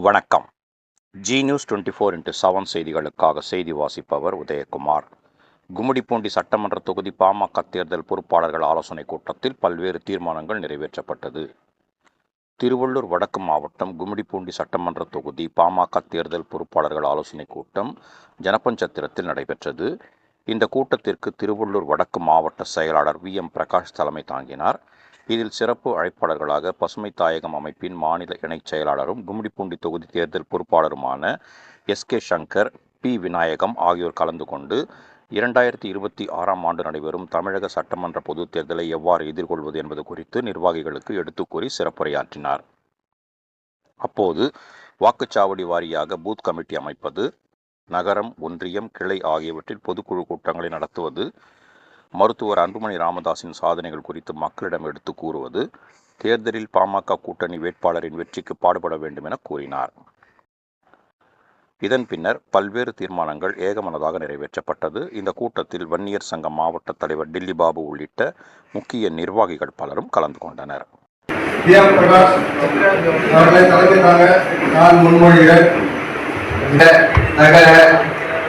வணக்கம். Zee news twenty four into seven செய்திகளுக்காக செய்தி வாசிப்பவர் உதயகுமார். கும்மிடிப்பூண்டி சட்டமன்ற தொகுதி பாமக தேர்தல் பொறுப்பாளர்கள் ஆலோசனைக் கூட்டத்தில் பல்வேறு தீர்மானங்கள் நிறைவேற்றப்பட்டது. திருவள்ளூர் வடக்கு மாவட்டம் கும்மிடிப்பூண்டி சட்டமன்ற தொகுதி பாமக தேர்தல் பொறுப்பாளர்கள் ஆலோசனைக் கூட்டம் ஜனபஞ்சத்திரத்தில் நடைபெற்றது. இந்த கூட்டத்திற்கு திருவள்ளூர் வடக்கு மாவட்ட செயலாளர் வி எம் பிரகாஷ் தலைமை தாங்கினார். இதில் சிறப்பு அழைப்பாளர்களாக பசுமை தாயகம் அமைப்பின் மாநில இணைச் செயலாளரும் கும்மிடிப்பூண்டி தொகுதி தேர்தல் பொறுப்பாளருமான S K Shankar P Vinayagam ஆகியோர் கலந்து கொண்டு இரண்டாயிரத்தி இருபத்தி ஆறாம் ஆண்டு நடைபெறும் தமிழக சட்டமன்ற பொதுத் தேர்தலை எவ்வாறு எதிர்கொள்வது என்பது குறித்து நிர்வாகிகளுக்கு எடுத்துக்கூறி சிறப்புரையாற்றினார். அப்போது வாக்குச்சாவடி வாரியாக பூத் கமிட்டி அமைப்பது நகரம் ஒன்றியம் கிளை ஆகியவற்றில் பொதுக்குழு கூட்டங்களை நடத்துவது மருத்துவர் அன்புமணி ராமதாஸின் சாதனைகள் குறித்து மக்களிடம் எடுத்து கூறுவது தேர்தலில் பாமக கூட்டணி வேட்பாளரின் வெற்றிக்கு பாடுபட வேண்டும் என கூறினார். இதன் பின்னர் பல்வேறு தீர்மானங்கள் ஏகமனதாக நிறைவேற்றப்பட்டது. இந்த கூட்டத்தில் வன்னியர் சங்க மாவட்ட தலைவர் டில்லி பாபு உள்ளிட்ட முக்கிய நிர்வாகிகள் பலரும் கலந்து கொண்டனர். நகர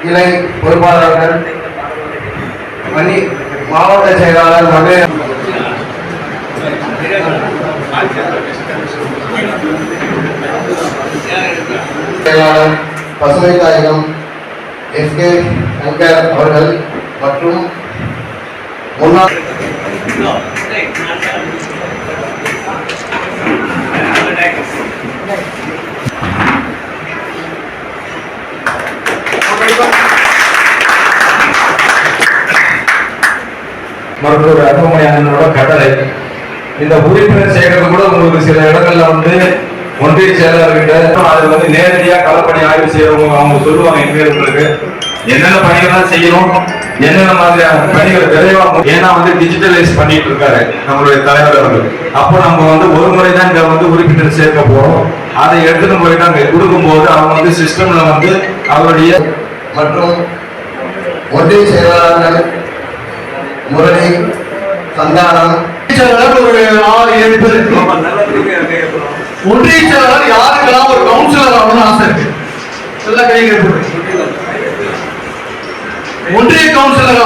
இணை பொறுப்பாளர்கள் மாவட்ட செயலாளர் மகளிர் செயலாளர் பசுமை தாயகம் எஸ் கே சங்கர் அவர்கள் மற்றும் முன்னாள் மருத்துவர் அன்புமணி அண்ணனோட கட்டளை இந்த உறுப்பினர் சேர்க்கறது கூட உங்களுக்கு சில இடங்கள்ல வந்து ஒன்றிய செயலாளர்கிட்ட அது வந்து நேரடியாக களப்பணி ஆய்வு செய்யறவங்க அவங்க சொல்லுவாங்க எங்க உங்களுக்கு. என்னென்ன பணிகள்லாம் செய்யணும்? என்னென்ன மாதிரியான பணிகள் விரைவாக ஏன்னா வந்து டிஜிட்டலைஸ் பண்ணிட்டு இருக்காரு நம்மளுடைய தலைவர் அவர்கள். அப்போ நம்ம வந்து ஒரு முறை தான் இங்க வந்து உறுப்பினர் சேர்க்க போறோம். அதை எடுத்துட்டு போயிட்டு அங்கே கொடுக்கும்போது அவங்க வந்து சிஸ்டம்ல வந்து அவருடைய மற்றும் ஒன்றிய செயலாளர்கள் முரளி சந்தானம். ஒரு ஆறு ஏழு பேர் ஒன்றிய செயலாளர் யாருக்கெல்லாம் ஒரு கவுன்சிலர் ஆகணும்னு ஆசை இருக்கு? எல்லாம் போட்டு ஒன்றிய கவுன்சிலர்